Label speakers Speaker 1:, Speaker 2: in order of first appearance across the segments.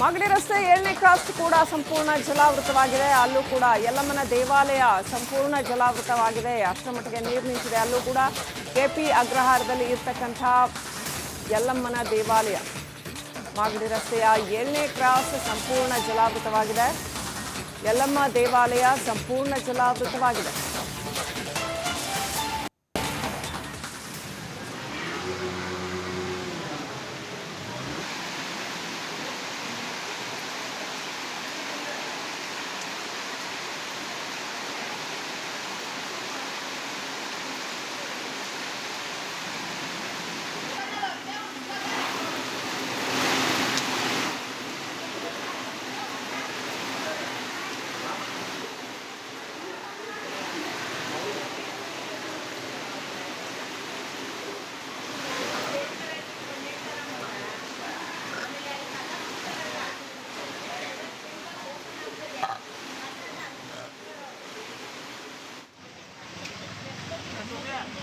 Speaker 1: ಮಾಗಡಿ ರಸ್ತೆ ಏಳನೇ ಕ್ರಾಸ್ ಕೂಡ ಸಂಪೂರ್ಣ ಜಲಾವೃತವಾಗಿದೆ. ಅಲ್ಲೂ ಕೂಡ ಯಲ್ಲಮ್ಮನ ದೇವಾಲಯ ಸಂಪೂರ್ಣ ಜಲಾವೃತವಾಗಿದೆ. ಅಷ್ಟರ ಮಟ್ಟಿಗೆ ನೀರು ನಿಂತಿದೆ. ಅಲ್ಲೂ ಕೂಡ ಕೆ ಪಿ ಅಗ್ರಹಾರದಲ್ಲಿ ಇರ್ತಕ್ಕಂಥ ಯಲ್ಲಮ್ಮನ ದೇವಾಲಯ. ಮಾಗಡಿ ರಸ್ತೆಯ ಏಳನೇ ಕ್ರಾಸ್ ಸಂಪೂರ್ಣ ಜಲಾವೃತವಾಗಿದೆ. ಯಲ್ಲಮ್ಮ ದೇವಾಲಯ ಸಂಪೂರ್ಣ ಜಲಾವೃತವಾಗಿದೆ.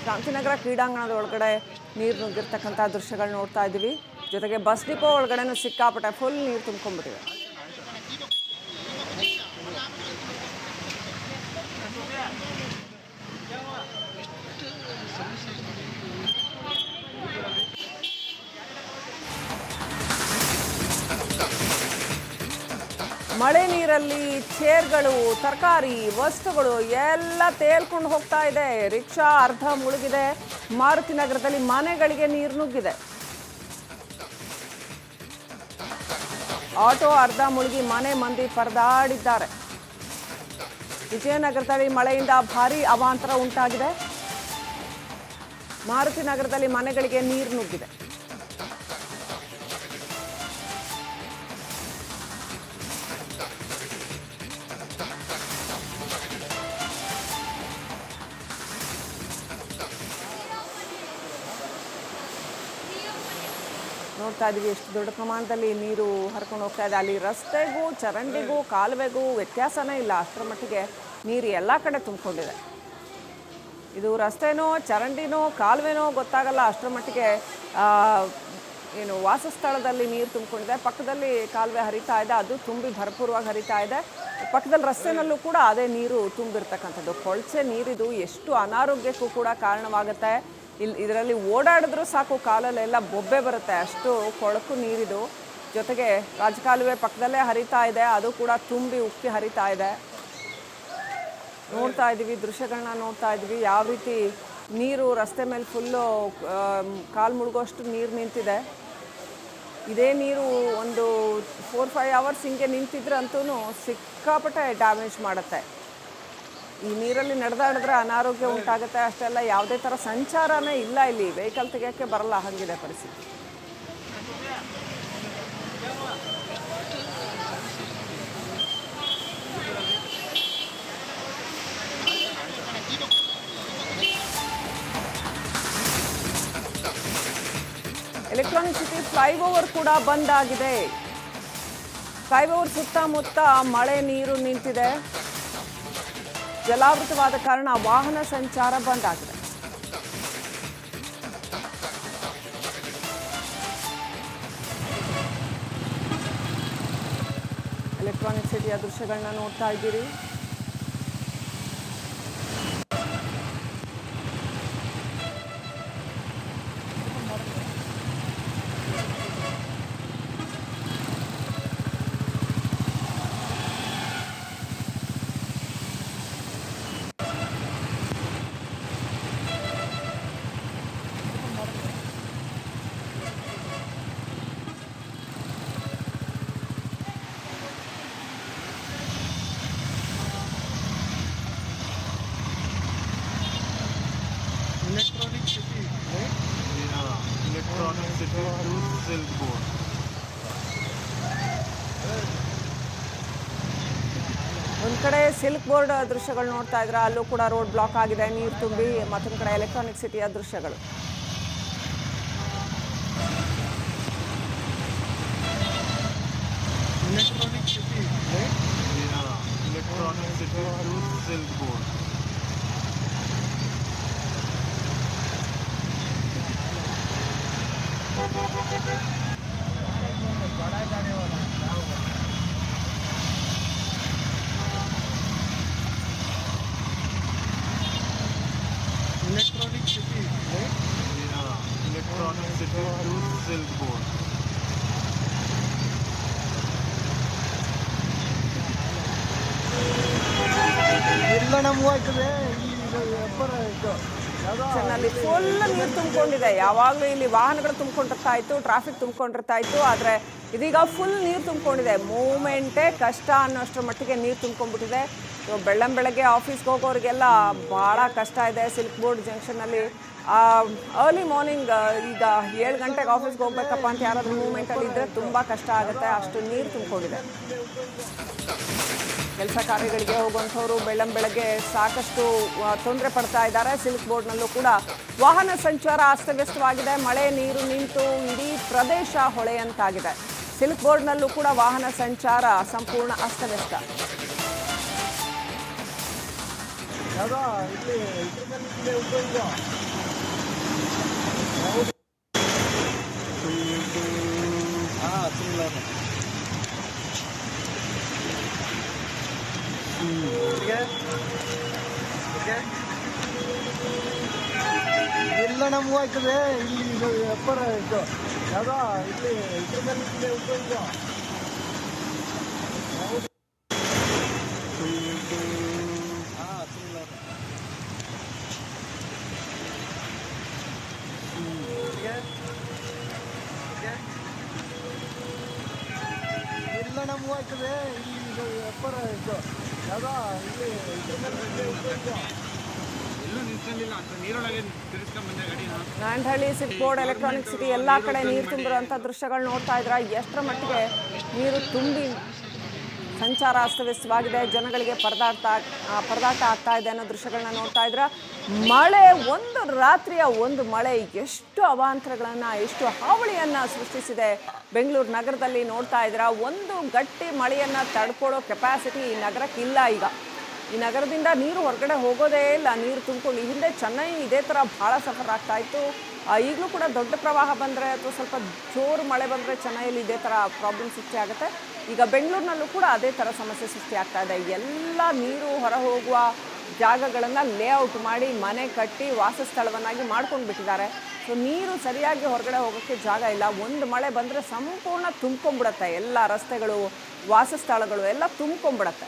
Speaker 1: ಕ್ರಾಂತಿನಗರ ಕ್ರೀಡಾಂಗಣದ ಒಳಗಡೆ ನೀರು ನುಗ್ಗಿರ್ತಕ್ಕಂಥ ದೃಶ್ಯಗಳು ನೋಡ್ತಾ ಇದ್ದೀವಿ. ಜೊತೆಗೆ ಬಸ್ ಡಿಪೋ ಒಳಗಡೆನೂ ಸಿಕ್ಕಾಪಟ್ಟೆ ಫುಲ್ ನೀರು ತುಂಬ್ಕೊಂಡ್ಬಿಟ್ಟಿದೆ. ಮಳೆ ನೀರಲ್ಲಿ ಚೇರ್ಗಳು, ತರಕಾರಿ, ವಸ್ತುಗಳು ಎಲ್ಲ ತೇಲ್ಕೊಂಡು ಹೋಗ್ತಾ ಇದೆ. ರಿಕ್ಷಾ ಅರ್ಧ ಮುಳುಗಿದೆ. ಮಾರುತಿ ನಗರದಲ್ಲಿ ಮನೆಗಳಿಗೆ ನೀರು ನುಗ್ಗಿದೆ. ಆಟೋ ಅರ್ಧ ಮುಳುಗಿ ಮನೆ ಮಂದಿ ಪರದಾಡಿದ್ದಾರೆ. ವಿಜಯನಗರದಲ್ಲಿ ಮಳೆಯಿಂದ ಭಾರೀ ಅವಾಂತರ ಉಂಟಾಗಿದೆ. ಮಾರುತಿ ನಗರದಲ್ಲಿ ಮನೆಗಳಿಗೆ ನೀರು ನುಗ್ಗಿದೆ. ನೋಡ್ತಾ ಇದ್ದೀವಿ ಎಷ್ಟು ದೊಡ್ಡ ಪ್ರಮಾಣದಲ್ಲಿ ನೀರು ಹರ್ಕೊಂಡು ಹೋಗ್ತಾ ಇದೆ. ಅಲ್ಲಿ ರಸ್ತೆಗೂ, ಚರಂಡಿಗೂ, ಕಾಲುವೆಗೂ ವ್ಯತ್ಯಾಸನೇ ಇಲ್ಲ. ಅಷ್ಟರ ಮಟ್ಟಿಗೆ ನೀರು ಎಲ್ಲ ಕಡೆ ತುಂಬಿಕೊಂಡಿದೆ. ಇದು ರಸ್ತೆನೋ, ಚರಂಡಿನೋ, ಕಾಲುವೆನೋ ಗೊತ್ತಾಗಲ್ಲ. ಅಷ್ಟರ ಮಟ್ಟಿಗೆ ಏನು, ವಾಸಸ್ಥಳದಲ್ಲಿ ನೀರು ತುಂಬಿಕೊಂಡಿದೆ. ಪಕ್ಕದಲ್ಲಿ ಕಾಲುವೆ ಹರಿತಾ ಇದೆ. ಅದು ತುಂಬಿ ಭರಪೂರವಾಗಿ ಹರಿತಾ ಇದೆ. ಪಕ್ಕದಲ್ಲಿ ರಸ್ತೆನಲ್ಲೂ ಕೂಡ ಅದೇ ನೀರು ತುಂಬಿರ್ತಕ್ಕಂಥದ್ದು. ಕೊಳಚೆ ನೀರಿದು ಎಷ್ಟು ಅನಾರೋಗ್ಯಕ್ಕೂ ಕೂಡ ಕಾರಣವಾಗುತ್ತೆ. ಇಲ್ಲಿ ಇದರಲ್ಲಿ ಓಡಾಡಿದ್ರೂ ಸಾಕು ಕಾಲಲ್ಲೆಲ್ಲ ಬೊಬ್ಬೆ ಬರುತ್ತೆ, ಅಷ್ಟು ಕೊಳಕು ನೀರಿದು. ಜೊತೆಗೆ ರಾಜಕಾಲುವೆ ಪಕ್ಕದಲ್ಲೇ ಹರಿತಾ ಇದೆ, ಅದು ಕೂಡ ತುಂಬಿ ಉಕ್ಕಿ ಹರಿತಾ ಇದೆ. ನೋಡ್ತಾ ಇದ್ದೀವಿ ದೃಶ್ಯಗಳನ್ನ ನೋಡ್ತಾ ಇದ್ದೀವಿ, ಯಾವ ರೀತಿ ನೀರು ರಸ್ತೆ ಮೇಲೆ ಫುಲ್ಲು ಕಾಲು ಮುಳುಗೋಷ್ಟು ನೀರು ನಿಂತಿದೆ. ಇದೇ ನೀರು ಒಂದು ಫೋರ್ ಫೈವ್ ಅವರ್ಸ್ ಹಿಂಗೆ ನಿಂತಿದ್ರೆ ಅಂತೂ ಸಿಕ್ಕಾಪಟ್ಟೆ ಡ್ಯಾಮೇಜ್ ಮಾಡುತ್ತೆ. ಈ ನೀರಲ್ಲಿ ನಡೆದಾಡಿದ್ರೆ ಅನಾರೋಗ್ಯ ಉಂಟಾಗುತ್ತೆ ಅಷ್ಟೆಲ್ಲ ಯಾವುದೇ ಥರ ಸಂಚಾರನೇ ಇಲ್ಲ ಇಲ್ಲಿ. ವೆಹಿಕಲ್ ತೆಗಿಯೋಕ್ಕೆ ಬರಲ್ಲ, ಹಾಗಿದೆ ಪರಿಸ್ಥಿತಿ. ಎಲೆಕ್ಟ್ರಾನಿಕ್ ಸಿಟಿ ಫ್ಲೈಓವರ್ ಕೂಡ ಬಂದ್ ಆಗಿದೆ. ಫ್ಲೈಓವರ್ ಸುತ್ತಮುತ್ತ ಮಳೆ, ನೀರು ನಿಂತಿದೆ. ಜಲಾವೃತವಾದ ಕಾರಣ ವಾಹನ ಸಂಚಾರ ಬಂದ್ ಆಗಿದೆ. ಎಲೆಕ್ಟ್ರಾನಿಕ್ ಸಿಟಿಯ ದೃಶ್ಯಗಳನ್ನ ನೋಡ್ತಾ ಇದ್ದೀರಿ.
Speaker 2: running the gate to
Speaker 1: Silkwood. ಕಡೆ ಸಿಲ್ಕ್ ಬೋರ್ಡ್ ದೃಶ್ಯಗಳು ನೋಡ್ತಾ ಇದ್ರೆ, ಅಲ್ಲೂ ಕೂಡ ರೋಡ್ ಬ್ಲಾಕ್ ಆಗಿದೆ, ನೀರ್ ತುಂಬಿ, ಮತ್ತೊಂದ್ ಕಡೆ ಎಲೆಕ್ಟ್ರಾನಿಕ್ ಸಿಟಿಯ ದೃಶ್ಯಗಳು.
Speaker 2: Electronic City Electronic City Silk Board. Electronic city, right? Yeah, electronic city to silk board.
Speaker 3: ಎಲ್ಲ ನಮ್ಮ ಹೋಗ್ತದೆ ಇಲ್ಲಿ ಇದು ವ್ಯಾಪಾರ ಇದು ಯಾವುದೋ
Speaker 1: ನಲ್ಲಿ ಫುಲ್ ನೀರು ತುಂಬಿಕೊಂಡಿದೆ. ಯಾವಾಗಲೂ ಇಲ್ಲಿ ವಾಹನಗಳು ತುಂಬಿಕೊಂಡಿರ್ತಾ ಇತ್ತು ಟ್ರಾಫಿಕ್ ತುಂಬಿಕೊಂಡಿರ್ತಾ ಇತ್ತು, ಆದರೆ ಇದೀಗ ಫುಲ್ ನೀರು ತುಂಬಿಕೊಂಡಿದೆ. ಮೂಮೆಂಟೇ ಕಷ್ಟ ಅನ್ನೋಷ್ಟರ ಮಟ್ಟಿಗೆ ನೀರು ತುಂಬ್ಕೊಂಡ್ಬಿಟ್ಟಿದೆ. ಬೆಳ್ಳಂ ಬೆಳಗ್ಗೆ ಆಫೀಸ್ಗೆ ಹೋಗೋರಿಗೆಲ್ಲ ಭಾಳ ಕಷ್ಟ ಇದೆ. ಸಿಲ್ಕ್ ಬೋರ್ಡ್ ಜಂಕ್ಷನಲ್ಲಿ ಅರ್ಲಿ ಮಾರ್ನಿಂಗ್ ಈಗ ಏಳು ಗಂಟೆಗೆ ಆಫೀಸ್ಗೆ ಹೋಗ್ಬೇಕಪ್ಪ ಅಂತ ಯಾರಾದರೂ ಮೂಮೆಂಟಲ್ಲಿ ಇದ್ದರೆ ತುಂಬ ಕಷ್ಟ ಆಗುತ್ತೆ. ಅಷ್ಟು ನೀರು ತುಂಬಿಕೊಂಡಿದೆ. ಕೆಲಸ ಕಾರ್ಯಗಳಿಗೆ ಹೋಗುವಂಥವ್ರು ಬೆಳ್ಳಂ ಬೆಳಗ್ಗೆ ಸಾಕಷ್ಟು ತೊಂದರೆ ಪಡ್ತಾ ಇದ್ದಾರೆ. ಸಿಲ್ಕ್ ಬೋರ್ಡ್ನಲ್ಲೂ ಕೂಡ ವಾಹನ ಸಂಚಾರ ಅಸ್ತವ್ಯಸ್ತವಾಗಿದೆ. ಮಳೆ ನೀರು ನಿಂತು ಇಡೀ ಪ್ರದೇಶ ಹೊಳೆಯಂತಾಗಿದೆ. ಸಿಲ್ಕ್ ಬೋರ್ಡ್ನಲ್ಲೂ ಕೂಡ ವಾಹನ ಸಂಚಾರ ಸಂಪೂರ್ಣ ಅಸ್ತವ್ಯಸ್ತ.
Speaker 3: ಇಲ್ಲಿ ಇದ್ರ ಮೇಲೆ ಇಲ್ಲೇ ಉಂಟು ಇದು ಹಾಂ ತಿಂಗಳ ಎಲ್ಲ ನಮ್ಮ ಹೋಗ್ತದೆ ಇಲ್ಲಿ ಇದು ವ್ಯಾಪಾರ ಇದು ಯಾವುದೋ ಇಲ್ಲಿ ಇದ್ರ ಮೇಲೆ ಇಲ್ಲೇ ಉಂಟು ಇದು ಹಾಂ ತಿಂಗಳ ಎಲ್ಲ ನಮ್ಮ ಹೋಗ್ತದೆ ಇಲ್ಲಿ ಇದು ವ್ಯಾಪಾರ ಇದು
Speaker 1: ನಾಂಡಹಳ್ಳಿ ಸಿಲ್ಕ್ ಬೋರ್ಡ್ ಎಲೆಕ್ಟ್ರಾನಿಕ್ ಸಿಟಿ ಎಲ್ಲ ಕಡೆ ನೀರು ತುಂಬಿರುವಂಥ ದೃಶ್ಯಗಳು ನೋಡ್ತಾ ಇದ್ರ. ಎಷ್ಟರ ಮಟ್ಟಿಗೆ ನೀರು ತುಂಬಿ ಸಂಚಾರ ಅಸ್ತವ್ಯಸ್ತವಾಗಿದೆ. ಜನಗಳಿಗೆ ಪರದಾಟ ಪರದಾಟ ಆಗ್ತಾ ಇದೆ ಅನ್ನೋ ದೃಶ್ಯಗಳನ್ನ ನೋಡ್ತಾ ಇದ್ರ. ಮಳೆ, ಒಂದು ರಾತ್ರಿಯ ಒಂದು ಮಳೆ ಎಷ್ಟು ಅವಾಂತರಗಳನ್ನು, ಎಷ್ಟು ಹಾವಳಿಯನ್ನು ಸೃಷ್ಟಿಸಿದೆ. ಬೆಂಗಳೂರು ನಗರದಲ್ಲಿ ನೋಡ್ತಾ ಇದ್ರ, ಒಂದು ಗಟ್ಟಿ ಮಳೆಯನ್ನು ತಡ್ಕೊಳ್ಳೋ ಕೆಪಾಸಿಟಿ ಈ ನಗರಕ್ಕೆ ಇಲ್ಲ ಈಗ. ಈ ನಗರದಿಂದ ನೀರು ಹೊರಗಡೆ ಹೋಗೋದೇ ಇಲ್ಲ. ನೀರು ತುಂಬಿಕೊಂಡು ಹಿಂದೆ ಚೆನ್ನೈ ಇದೇ ಥರ ಭಾಳ ಸಫರ್ ಆಗ್ತಾ ಇತ್ತು. ಈಗಲೂ ಕೂಡ ದೊಡ್ಡ ಪ್ರವಾಹ ಬಂದರೆ ಅಥವಾ ಸ್ವಲ್ಪ ಜೋರು ಮಳೆ ಬಂದರೆ ಚೆನ್ನೈಯಲ್ಲಿ ಇದೇ ಥರ ಪ್ರಾಬ್ಲಮ್ ಸೃಷ್ಟಿ ಈಗ ಬೆಂಗಳೂರಿನಲ್ಲೂ ಕೂಡ ಅದೇ ಥರ ಸಮಸ್ಯೆ ಸೃಷ್ಟಿ ಆಗ್ತಾ ಇದೆ. ಎಲ್ಲ ನೀರು ಹೊರ ಹೋಗುವ ಜಾಗಗಳನ್ನು ಲೇಔಟ್ ಮಾಡಿ ಮನೆ ಕಟ್ಟಿ ವಾಸಸ್ಥಳವನ್ನಾಗಿ ಮಾಡ್ಕೊಂಡು ಬಿಟ್ಟಿದ್ದಾರೆ. ಸೊ ನೀರು ಸರಿಯಾಗಿ ಹೊರಗಡೆ ಹೋಗೋಕ್ಕೆ ಜಾಗ ಇಲ್ಲ. ಒಂದು ಮಳೆ ಬಂದರೆ ಸಂಪೂರ್ಣ ತುಂಬ್ಕೊಂಬಿಡತ್ತೆ ಎಲ್ಲ ರಸ್ತೆಗಳು, ವಾಸಸ್ಥಳಗಳು ಎಲ್ಲ ತುಂಬ್ಕೊಂಡ್ಬಿಡತ್ತೆ.